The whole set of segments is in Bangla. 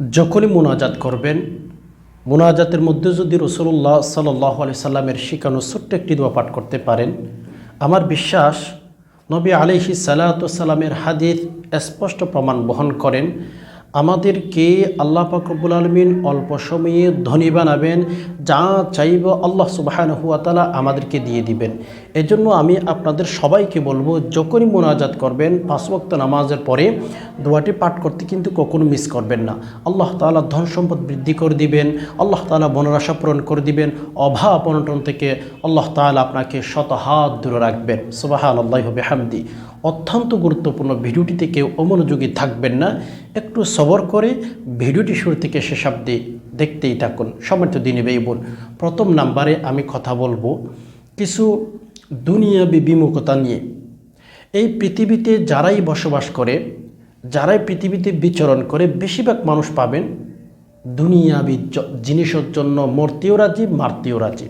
যখনই মোনাজাত করবেন, মোনাজাতের মধ্যে যদি রসুল্লাহ সাল্লাহ আলি সাল্লামের শিখানো ছোট্ট একটি দোয়া পাঠ করতে পারেন, আমার বিশ্বাস নবী আলিহি সালাতামের হাদিস স্পষ্ট প্রমাণ বহন করেন, আমাদেরকে আল্লাহ পাকবুল আলমিন অল্প সময়ে ধনী বানাবেন, যা চাইব আল্লাহ সুবাহান হুয়াতালা আমাদেরকে দিয়ে দিবেন। এজন্য আমি আপনাদের সবাইকে বলব, যখনই মোনাজাত করবেন, পাঁচ ওয়াক্ত নামাজের পরে দোয়াটি পাঠ করতে কিন্তু কখনো মিস করবেন না। আল্লাহ তাআলা ধন সম্পদ বৃদ্ধি করে দিবেন, আল্লাহ তাআলা বনরাশা পূরণ করে দিবেন, অভাব অনটন থেকে আল্লাহ তাআলা আপনাকে শত হাত দূরে রাখবেন। সুবাহান আল্লাহ হবে হামদি অত্যন্ত গুরুত্বপূর্ণ ভিডিওটিতে কেউ অমনোযোগী থাকবেন না, একটু সবর করে ভিডিওটি শুরু থেকে শেষ অব্দি দেখতেই থাকুন। সমর্থ দিনে বেই বোন প্রথম নাম্বারে আমি কথা বলব, কিছু দুনিয়াবি বিমুখতা নিয়ে। এই পৃথিবীতে যারাই বসবাস করে, যারাই পৃথিবীতে বিচরণ করে, বেশিরভাগ মানুষ পাবেন দুনিয়াবি জিনিসের জন্য মরতেও রাজি, মারতেও রাজি।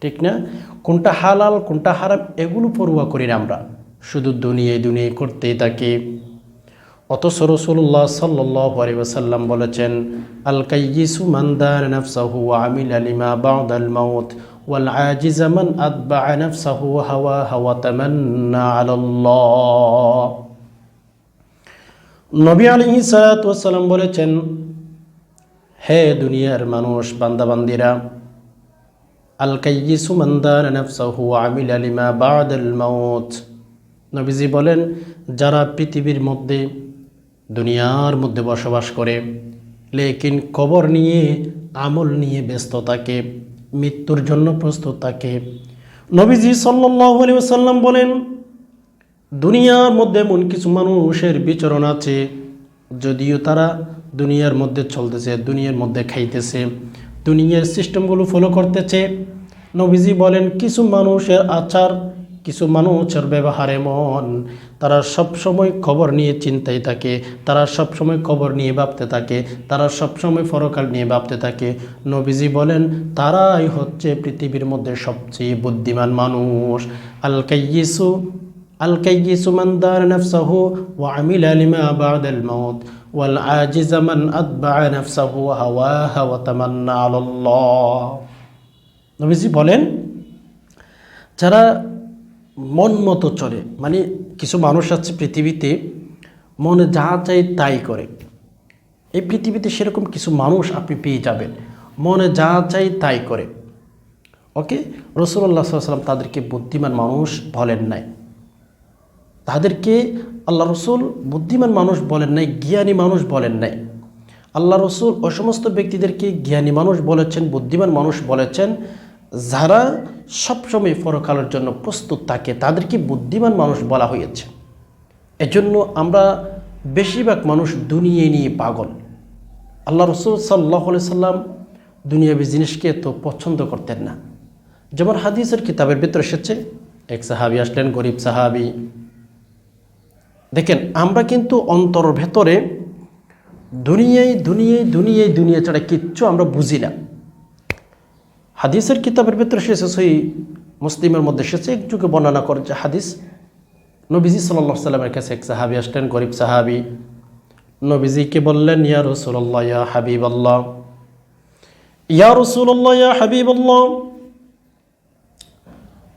ঠিক না? কোনটা হালাল, কোনটা হারাম, এগুলো পড়ুয়া করি না আমরা। শুধু দুনিয়ায় দুনিয়ায় করতেই থাকি। অথচ রসুল্লাহ সাল্লাহ আলিবাসাল্লাম বলেছেন আল কাইয়িসু মান্দার নফসাহু আমিল আলিমা বাউদ আল মাউত। আজিজ মান আতবা নফসাহু হাওয়া হাওয়া তামান্না আলাল্লাহ নবী সালাতু ওয়াসসালাম বলেছেন, হে দুনিয়ার মানুষ, বান্দাবান্দিরা আল কাইয়িসু মান্দার নফসাহু আমিল আলিমা বাউদ আল নবীজি বলেন, যারা পৃথিবীর মধ্যে, দুনিয়ার মধ্যে বসবাস করে, লেকিন কবর নিয়ে, আমল নিয়ে ব্যস্ত থাকে মৃত্যুর জন্য প্রস্তুত থাকে নবীজি সাল্লি সাল্লাম বলেন, দুনিয়ার মধ্যে এমন কিছু মানুষের বিচরণ আছে, যদিও তারা দুনিয়ার মধ্যে চলতেছে, দুনিয়ার মধ্যে খাইতেছে, দুনিয়ার সিস্টেমগুলো ফলো করতেছে। নবীজি বলেন, কিছু মানুষের আচার কিছু মানুষের ব্যবহারে মন, তারা সবসময় খবর নিয়ে চিন্তায় থাকে, তারা সবসময় খবর নিয়ে ভাবতে থাকে, তারা সবসময় ফরকাল নিয়ে ভাবতে থাকে। নবীজি বলেন, তারাই হচ্ছে পৃথিবীর মধ্যে সবচেয়ে বুদ্ধিমান মানুষ। আলকাইসু আলকাইসু আল নফসাহ ও আমিল আলিমা আবাদ মত ওয়াল আজিজামান আদবা নফসাহ হাওয়া হাওয়া তামান্না আল্লাহ নবীজি বলেন, যারা মন মতো চলে। মানে কিছু মানুষ আছে পৃথিবীতে, মনে যা চাই তাই করে। এই পৃথিবীতে সেরকম কিছু মানুষ আপনি পেয়ে যাবেন। মনে যা চাই তাই করে। ওকে? রসুল্লাহ সাল্লাম তাদেরকে বুদ্ধিমান মানুষ বলেন নাই। তাদেরকে আল্লাহ রসুল বুদ্ধিমান মানুষ বলেন নাই, জ্ঞানী মানুষ বলেন নাই। আল্লাহ রসুল ও সমস্ত ব্যক্তিদেরকে জ্ঞানী মানুষ বলেছেন, বুদ্ধিমান মানুষ বলেছেন। যারা সবসময় পরকালের জন্য প্রস্তুত থাকে, তাদেরকে বুদ্ধিমান মানুষ বলা হয়েছে। এজন্য আমরা বেশিরভাগ মানুষ দুনিয়া নিয়ে পাগল। আল্লাহ রসুল সাল্লাহ সাল্লাম দুনিয়াবি জিনিসকে তো পছন্দ করতেন না। যেমন হাদিসের কিতাবের ভিতরে এসেছে, এক সাহাবি আসলেন, গরিব সাহাবি। দেখেন, আমরা কিন্তু অন্তর ভেতরে দুনিয়ায় দুনিয়ায় দুনিয়ায় দুনিয়া ছাড়া কিচ্ছু আমরা বুঝি না। হাদিসের কিতাবের ভেতরে এসেছে সেই মুসলিমের মধ্যে এসেছে। এক যুগে বর্ণনা করেছে হাদিস, নবীজি সাল্লাহ সাল্লামের কাছে এক সাহাবি আসলেন, গরিব সাহাবি। নবীজিকে বললেন, ইয়া রসুল্লাহ ইয়া হাবিব আল্লাহ ইয়া রসুল্লাহ ইয়া হাবিব আল্লাহ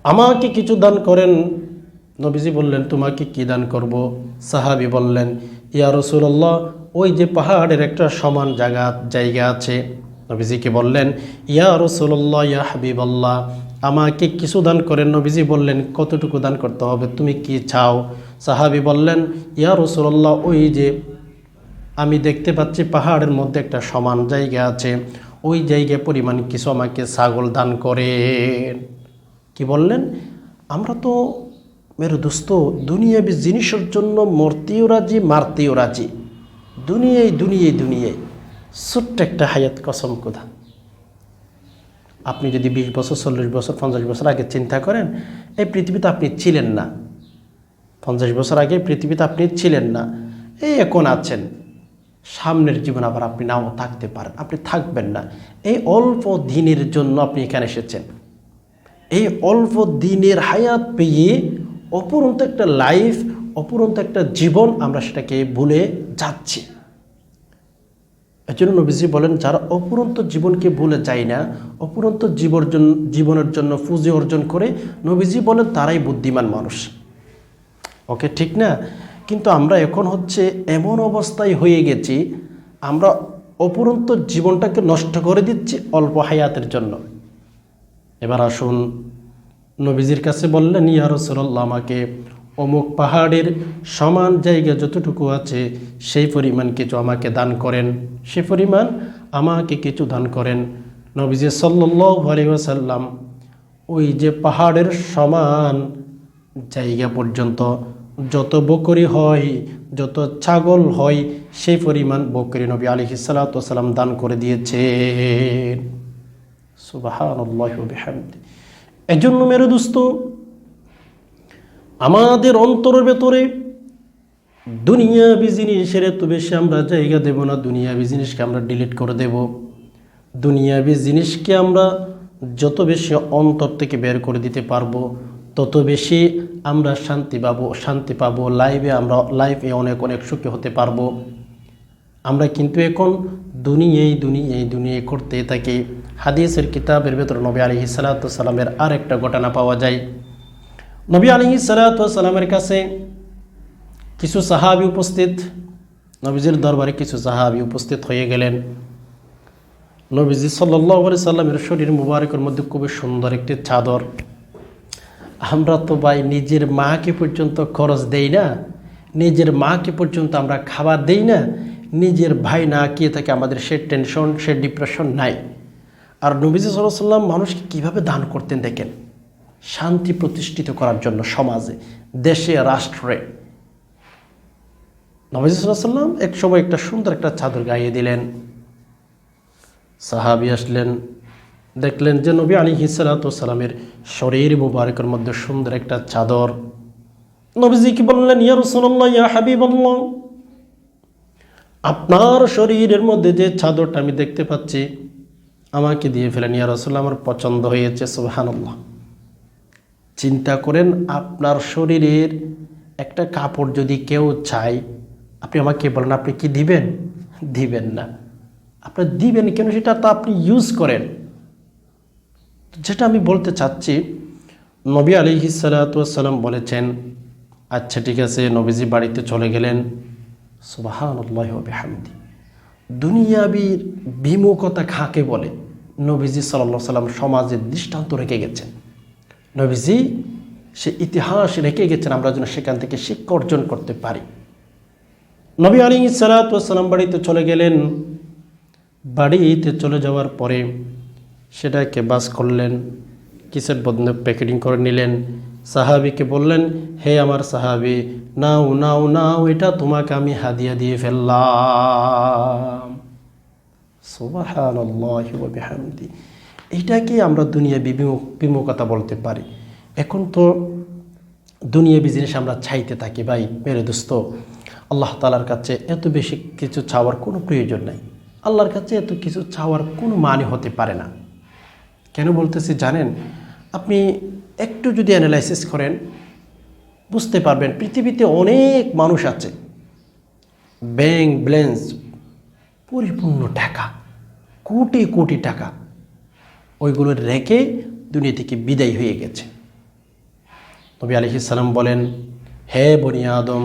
আমাকে কিছু দান করেন। নবীজি বললেন, তোমাকে কি দান করব? সাহাবি বললেন, ইয়া রসুল্লাহ ওই যে পাহাড়ের একটা সমান জায়গা জায়গা আছে। নবীজিকে বললেন, ইয়া রসুল্লাহ ইয়া হাবিবাল্লাহ, আমাকে কিছু দান করেন। নবীজি বললেন, কতটুকু দান করতে হবে? তুমি কি চাও? সাহাবি বললেন, ইয়া রসুল্লাহ ওই যে আমি দেখতে পাচ্ছি পাহাড়ের মধ্যে একটা সমান জায়গা আছে। ওই জায়গায় পরিমাণ কিছু আমাকে ছাগল দান করেন। কি বললেন? আমরা তো মেরু দোস্ত দুনিয়াবি জিনিসের জন্য মরতেও রাজি, মারতেও রাজি। দুনিয়ায় দুনিয়ায় দুনিয়ায়। ছোট্ট একটা হায়াত কসম কোথা আপনি যদি বিশ বছর, চল্লিশ বছর, পঞ্চাশ বছর আগে চিন্তা করেন, এই পৃথিবীতে আপনি ছিলেন না। পঞ্চাশ বছর আগে পৃথিবীতে আপনি ছিলেন না। এই এখন আছেন? সামনের জীবন আবার আপনি নাও থাকতে পারেন। আপনি থাকবেন না। এই অল্প দিনের জন্য আপনি এখানে এসেছেন। এই অল্প দিনের হায়াত পেয়ে অপরন্ত একটা লাইফ অপরন্ত একটা জীবন আমরা সেটাকে ভুলে যাচ্ছি। এজন্য নবীজি বলেন, যারা অপুরন্ত জীবনকে ভুলে যায় না অপুরন্ত জীবন জীবনের জন্য পুঁজি অর্জন করে, নবীজি বলেন, তারাই বুদ্ধিমান মানুষ। ওকে, ঠিক না? কিন্তু আমরা এখন হচ্ছে এমন অবস্থায় হয়ে গেছি, আমরা অপুরন্ত জীবনটাকে নষ্ট করে দিচ্ছি অল্প হায়াতের জন্য। এবার আসুন, নবীজির কাছে বললেন, ইয়া আমাকে অমুক পাহাড়ের সমান জায়গা যতটুকু আছে, সেই পরিমাণ কিছু আমাকে দান করেন। সে পরিমাণ আমাকে কিছু দান করেন। নবীজি সাল্লাহ আলিয়াসাল্লাম ওই যে পাহাড়ের সমান জায়গা পর্যন্ত যত বকরি হয়, যত ছাগল হয়, সেই পরিমাণ বকরি নবী আলি সাল্লাম দান করে সুবাহান্লাহ বিহামদি এজন্য মেরে দোস্ত আমাদের অন্তরের ভেতরে দুনিয়াবি জিনিসের এত বেশি আমরা জায়গা দেব না, দুনিয়াবি জিনিসকে আমরা ডিলিট করে দেব। দুনিয়াবি জিনিসকে আমরা যত বেশি অন্তর থেকে বের করে দিতে পারব, তত বেশি আমরা শান্তি পাবো শান্তি পাবো লাইভে আমরা লাইফে অনেক অনেক সুখী হতে পারব। আমরা কিন্তু এখন দুনিয়াই দুনিয়াই দুনিয়ায় করতে থাকি। হাদিসের কিতাবের ভেতর নবী আলী সালাতামের আর একটা ঘটনা পাওয়া যায়। নবী আলী সালাতামের কাছে কিছু সাহাবি উপস্থিত, নবীজির দরবারে কিছু সাহাবি উপস্থিত হয়ে গেলেন। নবীজি সাল্লি সাল্লামের শরীর মুবারকের মধ্যে খুবই সুন্দর একটি চাদর। আমরা তো ভাই নিজের মাকে পর্যন্ত খরচ দেই না, নিজের মাকে পর্যন্ত আমরা খাবার দেই না, নিজের ভাই না কে থাকে আমাদের সে টেনশন সে ডিপ্রেশন নাই। আর নবীজি সাল্লাহ সাল্লাম মানুষকে কীভাবে দান করতেন দেখেন? শান্তি প্রতিষ্ঠিত করার জন্য সমাজে, দেশে, রাষ্ট্রে। নবীজি সাল্লাম এক সময় একটা সুন্দর একটা চাদর গাইয়ে দিলেন। সাহাবি আসলেন, দেখলেন যে নবী আলী হিসালাতামের শরীর মুবারকের মধ্যে সুন্দর একটা চাদর। নবীজি কি বললেন, ইয়া রসুল্লাহ ইয়া হাবিবাল্লাহ, আপনার শরীরের মধ্যে যে চাদরটা আমি দেখতে পাচ্ছি, আমাকে দিয়ে ফেলেন। ইয়া আমার পছন্দ হয়েছে সুবাহান্লাহ চিন্তা করেন, আপনার শরীরের একটা কাপড় যদি কেউ চায়, আপনি আমাকে বলেন, আপনি কি দিবেন? দিবেন না। আপনি দিবেন কেন সেটা তো আপনি ইউজ করেন। যেটা আমি বলতে চাচ্ছি, নবী আলী সালাতাম বলেছেন আচ্ছা ঠিক আছে, নবীজি বাড়িতে চলে গেলেন সুবাহানহামদি দুনিয়াবির বিমুখতা খাকে বলে? নবীজি সাল্লা সাল্লাম সমাজের দৃষ্টান্ত রেখে গেছেন। নবীজি সে ইতিহাস রেখে গেছেন আমরা যেন সেখান থেকে শিক্ষা অর্জন করতে পারি। নবী আলী সালাতাম বাড়িতে চলে গেলেন। বাড়িতে চলে যাওয়ার পরে সেটাকে বাস করলেন, কিসের বদলে প্যাকেটিং করে নিলেন। সাহাবিকে বললেন, হে আমার সাহাবি, নাও নাও নাও, এটা তোমাকে আমি হাদিয়া দিয়ে ফেললাম। সোবাহানি এইটাকে আমরা দুনিয়া বিমুখ, বিমুখতা বলতে পারি। এখন তো দুনিয়া জিনিস আমরা চাইতে থাকি, ভাই, মেরে দোস্ত, আল্লাহ তালার কাছে এত বেশি কিছু চাওয়ার কোনো প্রয়োজন নাই। আল্লাহর কাছে এত কিছু চাওয়ার কোনো মানে হতে পারে না। কেন বলতেছি, জানেন, আপনি একটু যদি অ্যানালাইসিস করেন, বুঝতে পারবেন পৃথিবীতে অনেক মানুষ আছে। ব্যাংক ব্যালেন্স পরিপূর্ণ টাকা, কোটি কোটি টাকা। ওইগুলো রেখে দুনিয়া থেকে বিদায় হয়ে গেছে। নবী আলহিসাল্লাম বলেন, হে বনি আদম,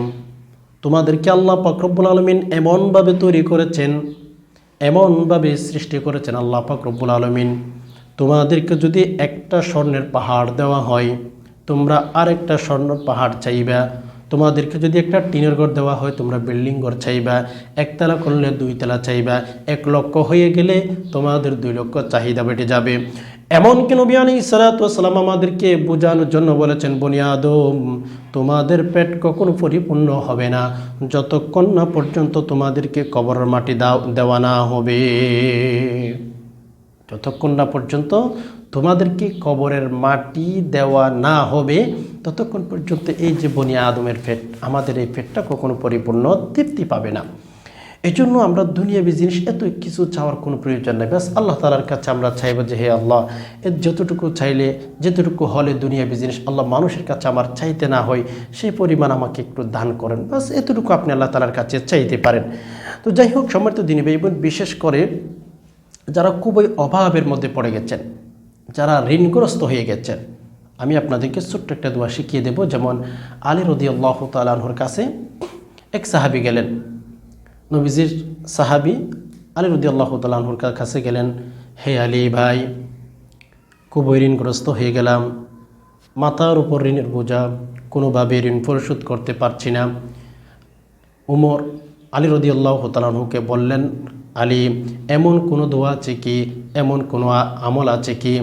তোমাদেরকে আল্লাহ পাকরব্বুল আলমিন এমনভাবে তৈরি করেছেন, এমনভাবে সৃষ্টি করেছেন আল্লাহ পাকরব্বুল আলমিন। তোমাদেরকে যদি একটা স্বর্ণের পাহাড় দেওয়া হয়, তোমরা আরেকটা স্বর্ণ পাহাড় চাইবা। তোমাদেরকে যদি একটা টিনের ঘর দেওয়া হয়, তোমরা বিল্ডিং ঘর চাইবা, একতলা করলে দুইতলা চাইবা, এক লক্ষ হয়ে গেলে তোমাদের দুই লক্ষ চাহিদা বেটে যাবে। এমনকি নবী আলী সালাতাম আমাদেরকে বোঝানোর জন্য বলেছেন বনিয়াদম তোমাদের পেট কখনো পরিপূর্ণ হবে না। যতক্ষণ না পর্যন্ত তোমাদেরকে কবরের মাটি দেওয়া না হবে। যতক্ষণ না পর্যন্ত তোমাদেরকে কবরের মাটি দেওয়া না হবে, ততক্ষণ পর্যন্ত এই যে বনিয়া আদমের পেট আমাদের এই ফেটটা কখনো পরিপূর্ণ তৃপ্তি পাবে না। এই জন্য আমরা দুনিয়াবি জিনিস এত কিছু চাওয়ার কোনো প্রয়োজন নেই। ব্যাস আল্লাহ তালার কাছে আমরা চাইব যে, হে আল্লাহ এর যতটুকু চাইলে, যেতটুকু হলে দুনিয়াবি জিনিস আল্লাহ মানুষের কাছে আমার চাইতে না হয়, সেই পরিমাণ আমাকে একটু দান করেন। ব্যাস এতটুকু আপনি আল্লাহ তালার কাছে চাইতে পারেন। তো যাই হোক সমর্থ দিনী বিশেষ করে যারা খুবই অভাবের মধ্যে পড়ে গেছেন যারা ঋণগ্রস্ত হয়ে গেছেন, আমি আপনাদেরকে ছোট্ট একটা দোয়া শিখিয়ে দেব। যেমন আলী রদি আল্লাহ তালাহুর কাছে এক সাহাবি গেলেন, নবীজির সাহাবি আলী রদি আল্লাহ তালাহুর কাছে গেলেন, হে আলী ভাই, খুবই ঋণগ্রস্ত হয়ে গেলাম। মাথার উপর ঋণের বোঝা কোনোভাবে ঋণ পরিশোধ করতে পারছি না। উমর আলী রদি আল্লাহ তালাহুকে বললেন, আলী, এমন কোনো দোয়া আছে কি এমন কোনো আমল আছে কি?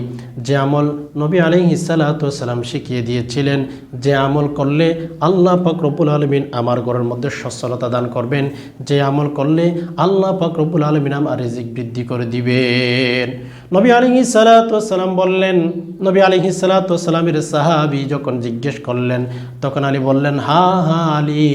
যে আমল নবী আলী সালাম শিখিয়ে দিয়েছিলেন, যে আমল করলে আল্লাহ পাক আলমিন আমার ঘরের মধ্যে সচ্ছলতা দান করবেন। যে আমল করলে আল্লাহ পাক রব্বুল আলমিন আমার রিজিক বৃদ্ধি করে দিবেন। নবী আলী সালাম বললেন, নবী আলী সালামের সাহাবি যখন জিজ্ঞেস করলেন, তখন আলী বললেন, হা হা, আলী,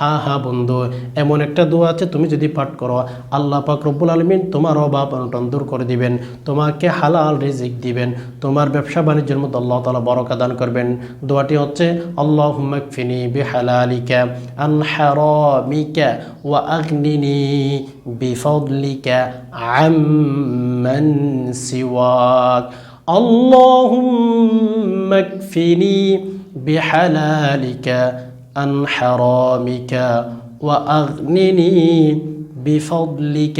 হা হা, বন্ধু, এমন একটা দোয়া আছে তুমি যদি পাঠ করো, আল্লাহ পাক রব্বুল আলমিন তোমার অভাব অনটন দূর করে দিবেন। তোমাকে হালাল রিজিক দিবেন তোমার ব্যবসা বাণিজ্যের মধ্যে আল্লাহ তালা বরকা দান করবেন দোয়াটি হচ্ছে আল্লাহ হুম্মাকফিনি বিহালালিকা আন হারামিকা ওয়া আগনিনি বিফদলিকা আম্মান সিওয়াক اللهم اكفني بحلالك عن حرامك واغنني بفضلك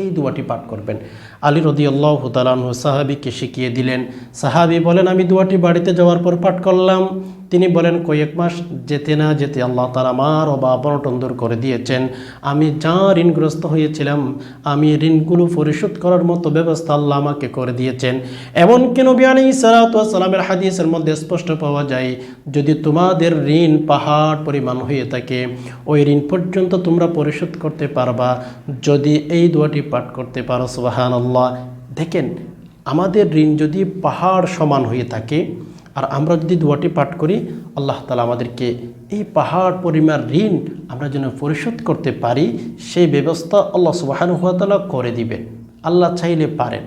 এই দুয়াটি পাঠ করবেন। আলী রদি আল্লাহ তালানহু সাহাবিকে শিখিয়ে দিলেন, সাহাবি বলেন, আমি দুয়াটি বাড়িতে যাওয়ার পর পাঠ করলাম। তিনি বলেন, কয়েক মাস যেতে না যেতে আল্লাহ তালা আমার অভাব অনটন দূর করে দিয়েছেন। আমি যা ঋণগ্রস্ত হয়েছিলাম, আমি ঋণগুলো পরিশোধ করার মতো ব্যবস্থা আল্লাহ আমাকে করে দিয়েছেন। এমনকি নবী আলী সালাতামের হাদিসের মধ্যে স্পষ্ট পাওয়া যায়, যদি তোমাদের ঋণ পাহাড় পরিমাণ হয়ে থাকে, ওই ঋণ পর্যন্ত তোমরা পরিশোধ করতে পারবা। যদি এই দোয়াটি পাঠ করতে পারো সুবাহান আল্লাহ দেখেন, আমাদের ঋণ যদি পাহাড় সমান হয়ে থাকে, আর আমরা যদি দোয়াটি পাঠ করি, আল্লাহ তালা আমাদেরকে এই পাহাড় পরিমাণ ঋণ আমরা যেন পরিশোধ করতে পারি, সেই ব্যবস্থা আল্লাহ সুবাহানুহাতালা করে দিবেন। আল্লাহ চাইলে পারেন।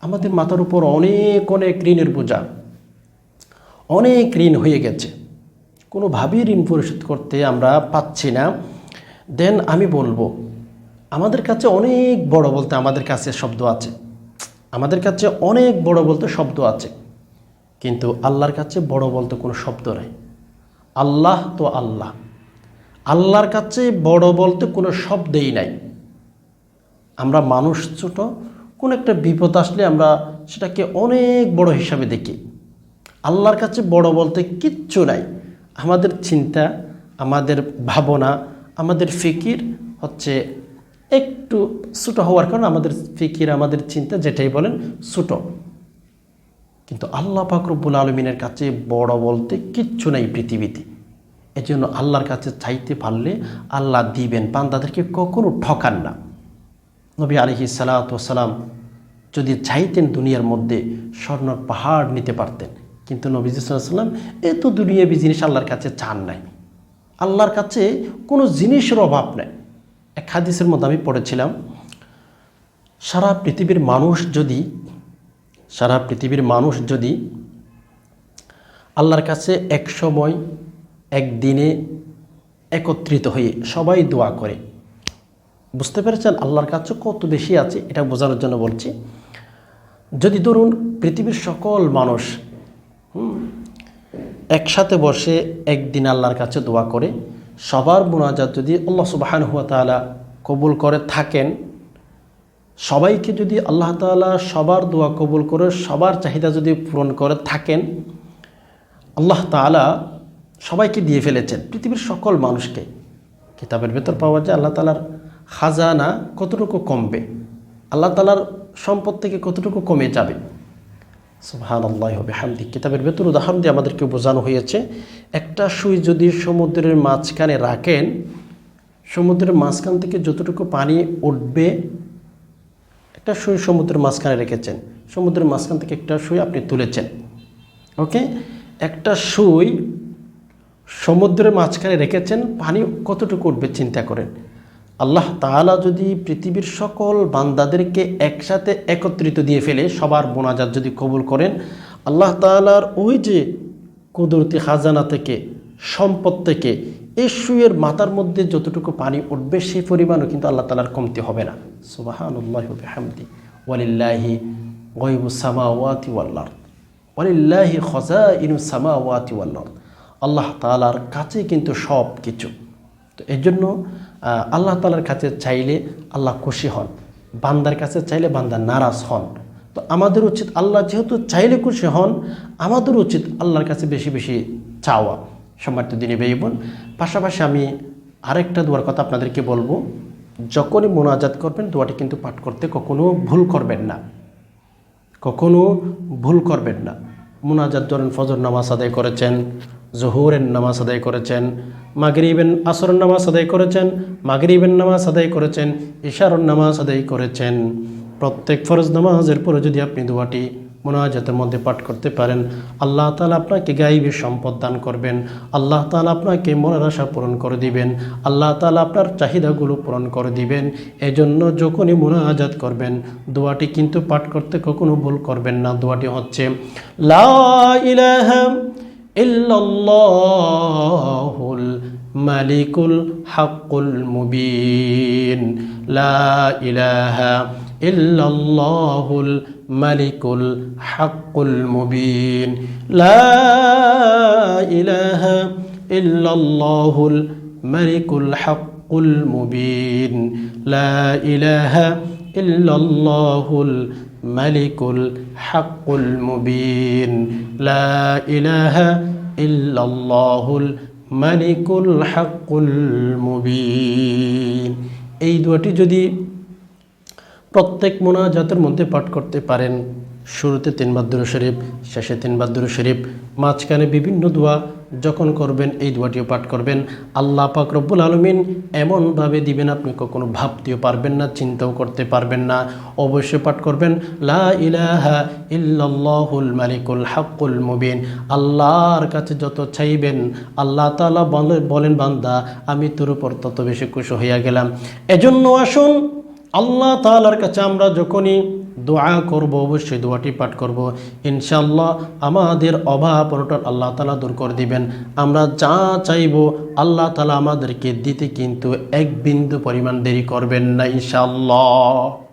আমাদের মাথার উপর অনেক অনেক ঋণের বোঝা। অনেক ঋণ হয়ে গেছে। কোনোভাবেই ঋণ পরিশোধ করতে আমরা পাচ্ছি না। দেন আমি বলব আমাদের কাছে অনেক বড় বলতে আমাদের কাছে শব্দ আছে। আমাদের কাছে অনেক বড় বলতে শব্দ আছে। কিন্তু আল্লাহর কাছে বড় বলতে কোনো শব্দ নেই। আল্লাহ তো আল্লাহ। আল্লাহর কাছে বড় বলতে কোনো শব্দই নাই। আমরা মানুষ ছোট, কোনো একটা বিপদ আসলে আমরা সেটাকে অনেক বড় হিসাবে দেখি। আল্লাহর কাছে বড় বলতে কিচ্ছু নাই। আমাদের চিন্তা, আমাদের ভাবনা, আমাদের ফিকির হচ্ছে একটু ছোটো হওয়ার কারণে আমাদের ফিকির, আমাদের চিন্তা যেটাই বলেন, ছোটো। কিন্তু আল্লাহ পাকরব্বুল আলমিনের কাছে বড় বলতে কিচ্ছু নাই পৃথিবীতে। এজন্য আল্লাহর কাছে চাইতে পারলে আল্লাহ দিবেন, বান্দাদেরকে কখনো ঠকান না। নবী আলহি সালাতাম যদি চাইতেন দুনিয়ার মধ্যে স্বর্ণ পাহাড় নিতে পারতেন, কিন্তু নবী সাল্লাম এত দুনিয়াবি জিনিস আল্লাহর কাছে চান নাই। আল্লাহর কাছে কোনো জিনিসের অভাব নেই। এক হাদিসের মধ্যে আমি পড়েছিলাম, সারা পৃথিবীর মানুষ যদি, সারা পৃথিবীর মানুষ যদি আল্লাহর কাছে এক সময় একদিনে একত্রিত হয়ে সবাই দোয়া করে, বুঝতে পেরেছেন আল্লাহর কাছে কত বেশি আছে এটা বোঝানোর জন্য বলছি, যদি ধরুন পৃথিবীর সকল মানুষ একসাথে বসে একদিন আল্লাহর কাছে দোয়া করে সবার মোনাজাত যদি আল্লাহ সুবাহান হুয়া তালা কবুল করে থাকেন, সবাইকে যদি আল্লাহ তাআলা সবার দোয়া কবুল করে, সবার চাহিদা যদি পূরণ করে থাকেন, আল্লাহ তাআলা সবাইকে দিয়ে ফেলেছেন, পৃথিবীর সকল মানুষকে। কিতাবের ভেতর পাওয়া যায় আল্লাহ তাআলার খাজানা কতটুকু কমবে, আল্লাহ তালার সম্পদ থেকে কতটুকু কমে যাবে। সুহান আল্লাহ হবে হামদি কিতাবের ভেতর উদাহরণ দিয়ে আমাদেরকে বোঝানো হয়েছে, একটা সুই যদি সমুদ্রের মাঝখানে রাখেন, সমুদ্রের মাঝখান থেকে যতটুকু পানি উঠবে, একটা সুই সমুদ্রের মাঝখানে রেখেছেন, সমুদ্রের মাঝখান থেকে একটা সুই আপনি তুলেছেন, ওকে? একটা সুই সমুদ্রের মাঝখানে রেখেছেন, পানি কতটুকু উঠবে চিন্তা করেন। আল্লাহ তাআলা যদি পৃথিবীর সকল বান্দাদেরকে একসাথে একত্রিত দিয়ে ফেলে, সবার মোনাজাত যদি কবুল করেন, আল্লাহ তাআলার ওই যে কুদরতি খাজানা থেকে, সম্পদ থেকে এই মাথার মধ্যে যতটুকু পানি উঠবে সেই পরিমাণও কিন্তু আল্লাহ তালার কমতি হবে না। সুবাহানুল্লাহ হামদি ওয়ালিল্লাহি গয়বু সামাওয়াতি ওয়াল্লার ওয়ালিল্লাহি খজা ইনু সামাওয়াতি ওয়াল্লার আল্লাহ তালার কাছে কিন্তু সব কিছু তো এর জন্য আল্লাহ তালার কাছে চাইলে আল্লাহ খুশি হন। বান্দার কাছে চাইলে বান্দা নারাজ হন। তো আমাদের উচিত আল্লাহ যেহেতু চাইলে খুশি হন, আমাদের উচিত আল্লাহর কাছে বেশি বেশি চাওয়া। সম্মানিত দিনে বেয়ে বোন, পাশাপাশি আমি আরেকটা দোয়ার কথা আপনাদেরকে বলব। যখনই মোনাজাত করবেন, দোয়াটি কিন্তু পাঠ করতে কখনো ভুল করবেন না। কখনো ভুল করবেন না। মুনাজাত ধরেন ফজর নামাজ আদায় করেছেন, জহুরের নামাজ আদায় করেছেন মাগরিবেন আসর নামাজ আদায় করেছেন, মাগরিবের নামাজ আদায় করেছেন, ইশারর নামাজ আদায় করেছেন। প্রত্যেক ফরজ নামাজের পরে যদি আপনি দোয়াটি মোনাজাতের মধ্যে পাঠ করতে পারেন। আল্লাহ তালা আপনাকে গাইবের সম্পদ দান করবেন। আল্লাহ তালা আপনাকে মনের আশা পূরণ করে দিবেন। আল্লাহ তালা আপনার চাহিদাগুলো পূরণ করে দিবেন। এজন্য যখনই মোনাজাত করবেন, দোয়াটি কিন্তু পাঠ করতে কখনো ভুল করবেন না। দোয়াটি হচ্ছে, লা মালিকুল হাক্কুল মুবিন। লা ইলাহা ইল্লাল্লাহুল মালিকুল হাক্কুল মুবিন। লা ইলাহা ইল্লাল্লাহুল মালিকুল হাক্কুল মুবিন। লা ইলাহা ইল্লাল্লাহুল মালিকুল হাক্কুল মুবিন। লা ইলাহা ইল্লাল্লাহুল মালিকুল হাক্কুল মুবিন। এই দুয়াটি যদি প্রত্যেক মোনাজাতের মধ্যে পাঠ করতে পারেন। শুরুতে তিনবার দুরু শরীফ, শেষে তিনবার দুরু শরীফ, মাঝখানে বিভিন্ন দোয়া যখন করবেন, এই দোয়াটিও পাঠ করবেন। আল্লাহ পাক রব্বুল আলমিন এমনভাবে দিবেন, আপনি কখনো ভাবতেও পারবেন না, চিন্তাও করতে পারবেন না। অবশ্যই পাঠ করবেন, লা ইলাহা ইল্লাল্লাহুল মালিকুল হাক্কুল মুবিন। আল্লাহর কাছে যত চাইবেন, আল্লাহ বলে- বলেন, বান্দা, আমি তোর উপর তত বেশি খুশি হইয়া গেলাম। এজন্য আসুন আল্লাহ তালার কাছে আমরা যখনই দোয়া করব, অবশ্যই দোয়াটি পাঠ করব। ইনশাল্লাহ আমাদের অভাব অনটন আল্লাহ তালা দূর করে দিবেন। আমরা যা চাইব আল্লাহ তালা আমাদেরকে দিতে কিন্তু এক বিন্দু পরিমাণ দেরি করবেন না ইনশাল্লাহ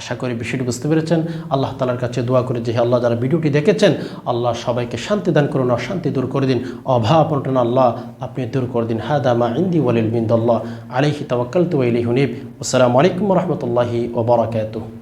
আশা করি বিষয়টি বুঝতে পেরেছেন। আল্লাহ তালার কাছে দোয়া করে যে আল্লাহ, যারা ভিডিওটি দেখেছেন, আল্লাহ সবাইকে শান্তি দান করুন, অশান্তি দূর করে দিন। অভাব আল্লাহ আপনি দূর করে দিন। হাদামা ইন্দি ওয়ালিল বিন্দ আল্লাহ আলিহি তাওয়াক্কাল তু হুনিব আসসালামু আলাইকুম রহমতুল্লাহি ওবরাকাতুহ